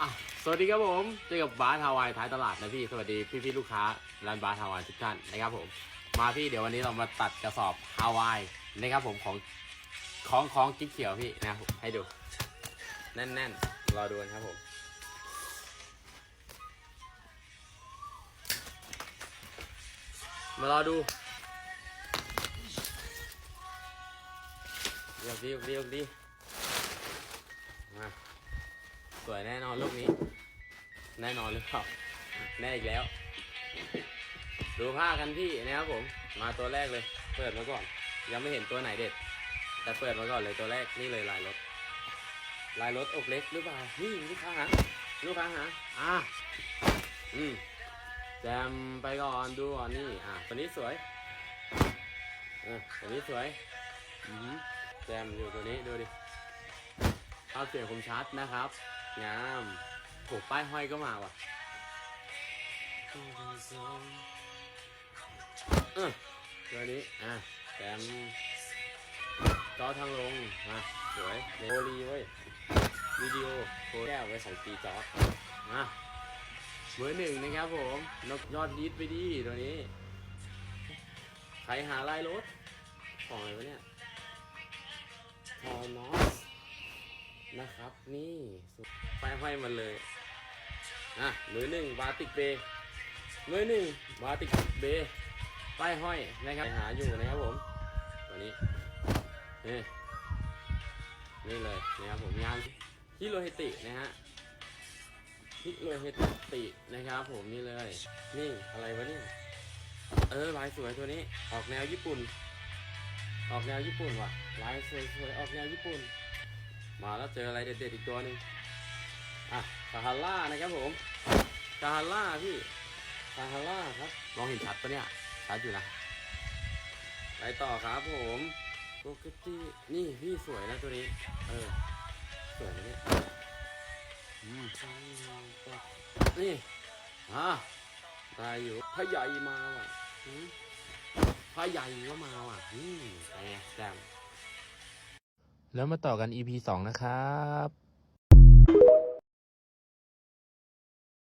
อะสวัสดีครับผมเจอกับบาร์ฮาวายท้ายตลาดนะพี่ สวัสดีพี่ๆลูกค้าร้านบาร์ฮาวายทุกท่านนะครับผม มาพี่เดี๋ยววันนี้เรามาตัดกระสอบฮาวายนะครับผมของของของกิ๊กเขียวพี่นะครับผมให้ดู แน่นๆ รอดูกันครับผม มารอดูเรียกดีเรียกดีมา สวยแน่นอนลูกนี้ แน่นอนหรือเปล่าแน่อีกแล้ว ดูผ้ากันพี่นะครับผม มาตัวแรกเลย เปิดมาก่อน ยังไม่เห็นตัวไหนเด็ด แต่เปิดมาก่อนเลยตัวแรกนี่เลยลายรถ ลายรถอกเล็กหรือเปล่า นี่ลูกค้าหาลูกค้าหาอะอืมแจมไปก่อนดูก่อนนี่ อะตัวนี้สวยอะตัวนี้สวยอือหือแจมอยู่ตัวนี้ดูดิภาพเสียงคมชัดนะครับ งามโหป้ายห้อยก็มาว่ะเออตัวนี้ อะแจมจอทางลง มาสวยโอลีเว้ย วิดีโอโคแก้วไว้สองปีจอมาเบอร์หนึ่งนะครับผมนกยอดฮิตไปดีตัวนี้ ใครหาลายรถ ของอะไรวะเนี่ย นะครับ นี่ไปห้อยมันเลย อะมือหนึ่งบาติกเบย์มือหนึ่งบาติกเบย์ป้ายห้อยนะครับหาอยู่นะครับผมตัวนี้นี่นี่เลยนะครับผมงานฮิโรเฮตินะฮะฮิโรเฮตินะครับ ผมนี่เลย นี่อะไรวะเนี่ยเออลายสวยตัวนี้ออกแนวญี่ปุ่น ออกแนวญี่ปุ่นว่ะลายสวยๆออกแนวญี่ปุ่น มาแล้วเจออะไรเด็ดๆอีกตัวหนึ่งอะซาฮาร่านะครับผมซาฮาร่าพี่ซาฮาร่าครับมองเห็นชัดปะเนี่ย ชัดอยู่นะไปต่อครับผมโปกตินี่พี่สวยนะตัวนี้ เออ สวยนะเนี่ยอืมนี่อะได้อยู่พระใหญ่มาว่ะอืมพระใหญ่ก็มาว่ะอืมไงแซม แล้วมาต่อกัน EP 2 นะครับ